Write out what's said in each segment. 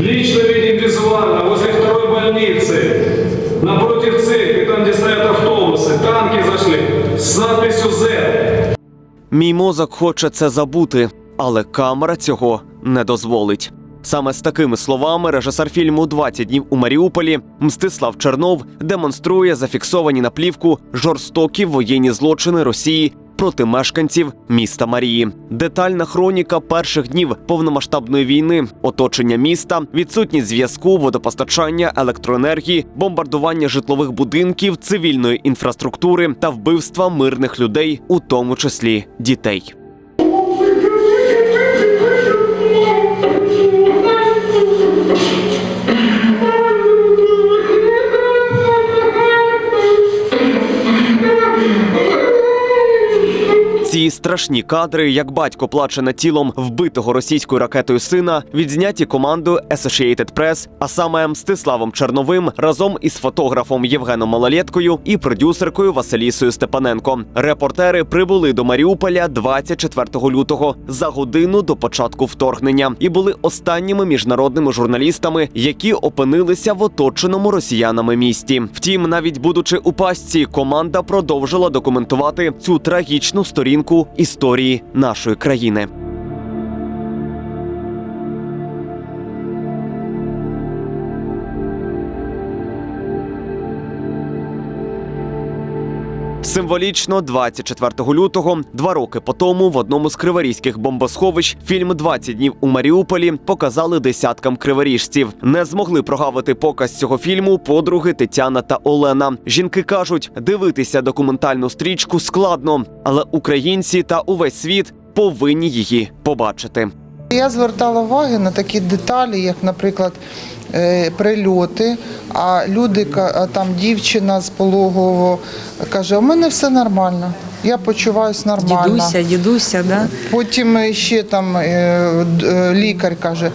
Лично видим визуально возле второй больницы, напротив церкви, там, где стоят автобусы, танки зашли с надписью «Z». Мій мозок хоче це забути, але камера цього не дозволить. Саме з такими словами режисер фільму «20 днів у Маріуполі Мстислав Чернов демонструє зафіксовані на плівку жорстокі воєнні злочини Росії проти мешканців міста Марії. Детальна хроніка перших днів повномасштабної війни, оточення міста, відсутність зв'язку, водопостачання, електроенергії, бомбардування житлових будинків, цивільної інфраструктури та вбивства мирних людей, у тому числі дітей. Страшні кадри, як батько плаче над тілом вбитого російською ракетою сина, відзняті командою Associated Press, а саме Мстиславом Черновим разом із фотографом Євгеном Малолєткою і продюсеркою Василісою Степаненко. Репортери прибули до Маріуполя 24 лютого за годину до початку вторгнення і були останніми міжнародними журналістами, які опинилися в оточеному росіянами місті. Втім, навіть будучи у пастці, команда продовжила документувати цю трагічну сторінку історії нашої країни. Символічно 24 лютого, два роки по тому, в одному з криворізьких бомбосховищ фільм «20 днів у Маріуполі показали десяткам криворіжців. Не змогли прогавити показ цього фільму подруги Тетяна та Олена. Жінки кажуть, дивитися документальну стрічку складно, але українці та увесь світ повинні її побачити. Я звертала уваги на такі деталі, як, наприклад, прильоти. А люди, там дівчина з пологового каже: у мене все нормально, я почуваюся нормально. Дідуся, дідуся, да? Потім ще там е, е, лікар каже.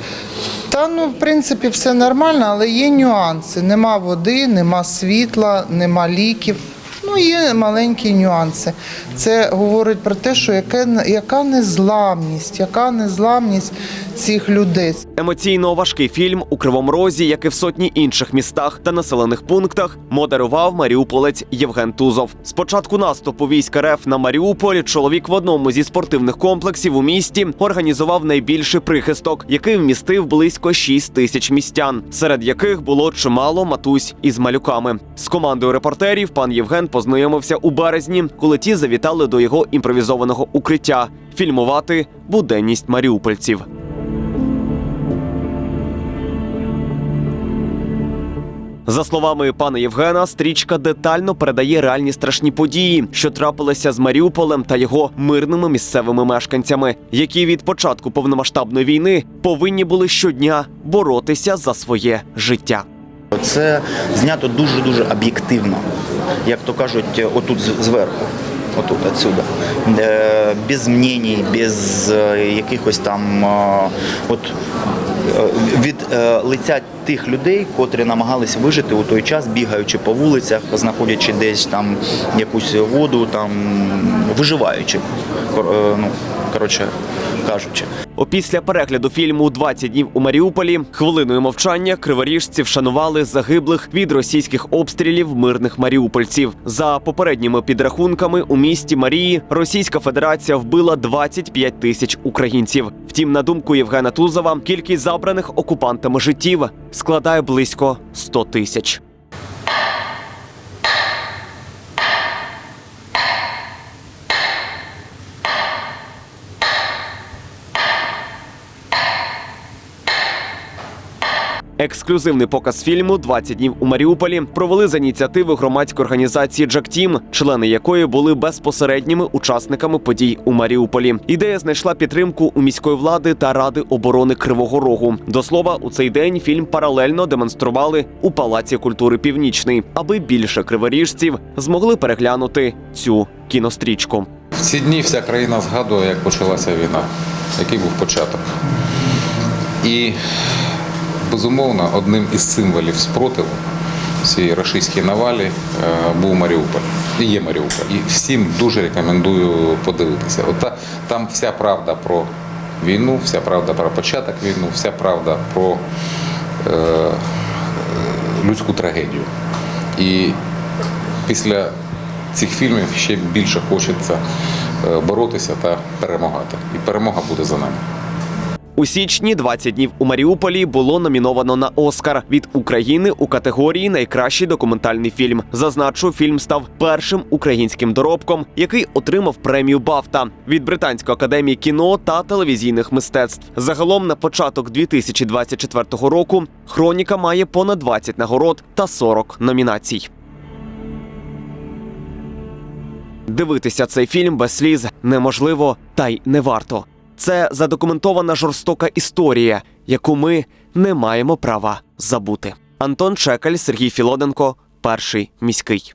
Та ну, в принципі, все нормально, але є нюанси. Нема води, нема світла, нема ліків. Ну, є маленькі нюанси. Це говорить про те, що яке, яка незламність, яка незламність цих людей. Емоційно важкий фільм у Кривому Розі, як і в сотні інших містах та населених пунктах, модерував маріуполець Євген Тузов. З початку наступу військ РФ на Маріуполь чоловік в одному зі спортивних комплексів у місті організував найбільший прихисток, який вмістив близько 6 тисяч містян, серед яких було чимало матусь із малюками. З командою репортерів пан Євген познайомився у березні, коли ті завітали до його імпровізованого укриття фільмувати буденність маріупольців. За словами пана Євгена, стрічка детально передає реальні страшні події, що трапилися з Маріуполем та його мирними місцевими мешканцями, які від початку повномасштабної війни повинні були щодня боротися за своє життя. Це знято дуже дуже об'єктивно, як то кажуть, отут зверху. Отут, отсюда. Е, Без мненій, без е, якихось там е, от, від лиця тих людей, котрі намагались вижити у той час, бігаючи по вулицях, знаходячи десь там якусь воду, там виживаючи, ну, коротше кажучи. Опісля перегляду фільму «20 днів у Маріуполі хвилиною мовчання криворіжці вшанували загиблих від російських обстрілів мирних маріупольців. За попередніми підрахунками у місті Марії Російська Федерація вбила 25 тисяч українців. Втім, на думку Євгена Тузова, кількість забраних окупантами життів складає близько 100 тисяч. Ексклюзивний показ фільму «20 днів у Маріуполі провели за ініціативи громадської організації Джак Тім, члени якої були безпосередніми учасниками подій у Маріуполі. Ідея знайшла підтримку у міської влади та ради оборони Кривого Рогу. До слова, у цей день фільм паралельно демонстрували у Палаці культури Північний, аби більше криворіжців змогли переглянути цю кінострічку. В ці дні вся країна згадує, як почалася війна, який був початок. І безумовно, одним із символів спротиву цієї рашистській навалі е, був Маріуполь. І є Маріуполь. І всім дуже рекомендую подивитися. От та- там вся правда про війну, вся правда про початок війни, вся правда про е, людську трагедію. І після цих фільмів ще більше хочеться е, боротися та перемагати. І перемога буде за нами. У січні 20 днів у Маріуполі було номіновано на Оскар від України у категорії Найкращий документальний фільм. Зазначу, фільм став першим українським доробком, який отримав премію Бафта від Британської академії кіно та телевізійних мистецтв. Загалом на початок 2024 року хроніка має понад 20 нагород та 40 номінацій. Дивитися цей фільм без сліз неможливо та й не варто. Це задокументована жорстока історія, яку ми не маємо права забути. Антон Чекаль, Сергій Філоденко, перший міський.